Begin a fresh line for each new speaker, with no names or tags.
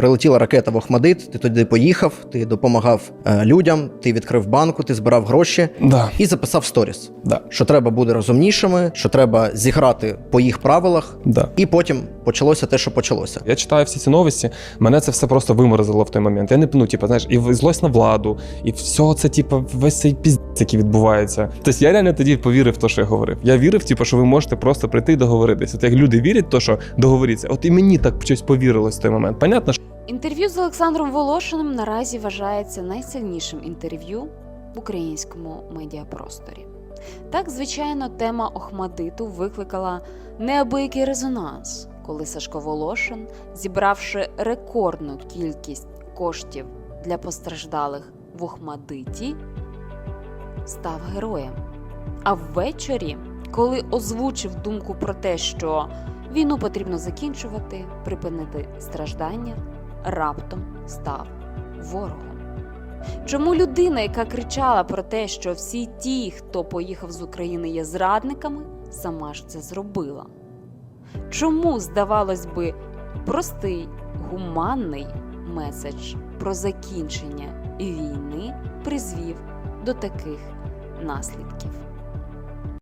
Прилетіла ракета в Охмадит, ти туди поїхав, ти допомагав е, людям, ти відкрив банку, ти збирав гроші
Да,
і записав сторіс.
да,
Що треба бути розумнішими, що треба зіграти по їх правилах,
да.
і потім почалося те, що почалося.
Я читаю всі ці новості, мене це все просто виморозило в той момент. Я не ну, типу, знаєш, і злость на владу, і все це, типу, весь цей піздець, який відбувається. Тобто я реально тоді повірив в те, що я говорив. Я вірив, типу, що ви можете просто прийти і договоритися. От як люди вірять, те, що договоріться, от і мені так щось повірилось в той момент. Понятно, що
Інтерв'ю з Олександром Волошиним наразі вважається найсильнішим інтерв'ю в українському медіапросторі. Так, звичайно, тема Охмадиту викликала неабиякий резонанс, коли Сашко Волошин, зібравши рекордну кількість коштів для постраждалих в Охмадиті, став героєм. А ввечері, коли озвучив думку про те, що війну потрібно закінчувати, припинити страждання, раптом став ворогом. Чому людина, яка кричала про те, що всі ті, хто поїхав з України, є зрадниками, сама ж це зробила? Чому, здавалось би, простий гуманний меседж про закінчення війни призвів до таких наслідків?